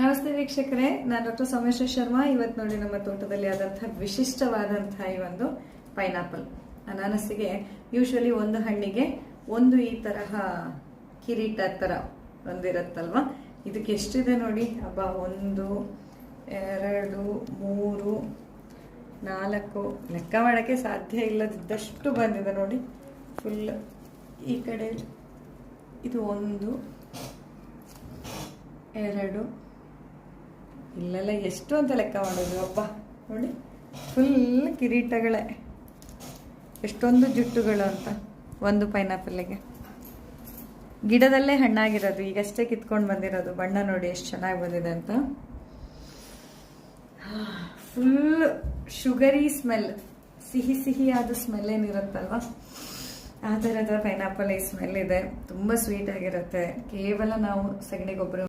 ನಮಸ್ತೆ ವೀಕ್ಷಕರೇ, ನಾನು ಡಾಕ್ಟರ್ ಸೋಮೇಶ್ವರ ಶರ್ಮಾ. ಇವತ್ತು ನೋಡಿ ನಮ್ಮ ತೋಟದಲ್ಲಿ ಆದಂತಹ ವಿಶಿಷ್ಟವಾದಂತಹ ಈ ಒಂದು ಪೈನಾಪಲ್ ಅನಾನಸಿಗೆ ಯೂಶ್ವಲಿ ಒಂದು ಹಣ್ಣಿಗೆ ಒಂದು ಈ ತರಹ ಕಿರೀಟ ತರ ಒಂದಿರತ್ತಲ್ವಾ? ಇದಕ್ಕೆ ಎಷ್ಟಿದೆ ನೋಡಿ? ಹಬ್ಬ ಒಂದು, ಎರಡು, ಮೂರು, ನಾಲ್ಕು. ಲೆಕ್ಕ ಮಾಡೋಕ್ಕೆ ಸಾಧ್ಯ ಇಲ್ಲದಿದ್ದಷ್ಟು ಬಂದಿದೆ ನೋಡಿ. ಫುಲ್ ಈ ಕಡೆ ಇದು ಒಂದು, ಎರಡು ಇಲ್ಲೆಲ್ಲ ಎಷ್ಟು ಅಂತ ಲೆಕ್ಕ ಮಾಡೋದು. ಅಪ್ಪ ನೋಡಿ ಫುಲ್ ಕಿರೀಟಗಳೇ. ಎಷ್ಟೊಂದು ಜುಟ್ಟುಗಳು ಅಂತ ಒಂದು ಪೈನಾಪಲ್ಗೆ ಗಿಡದಲ್ಲೇ ಹಣ್ಣಾಗಿರೋದು, ಈಗಷ್ಟೇ ಕಿತ್ಕೊಂಡು ಬಂದಿರೋದು. ಬಣ್ಣ ನೋಡಿ ಎಷ್ಟು ಚೆನ್ನಾಗಿ ಬಂದಿದೆ ಅಂತ. ಫುಲ್ ಶುಗರಿ ಸ್ಮೆಲ್ ಸಿಹಿ ಸಿಹಿಯಾದ ಸ್ಮೆಲ್ ಏನಿರುತ್ತಲ್ವ? ಆ ಥರದ ಪೈನಾಪಲ್ ಈ ಸ್ಮೆಲ್ ಇದೆ. ತುಂಬ ಸ್ವೀಟ್ ಆಗಿರುತ್ತೆ. ಕೇವಲ ನಾವು ಸಗಣಿ ಗೊಬ್ಬರ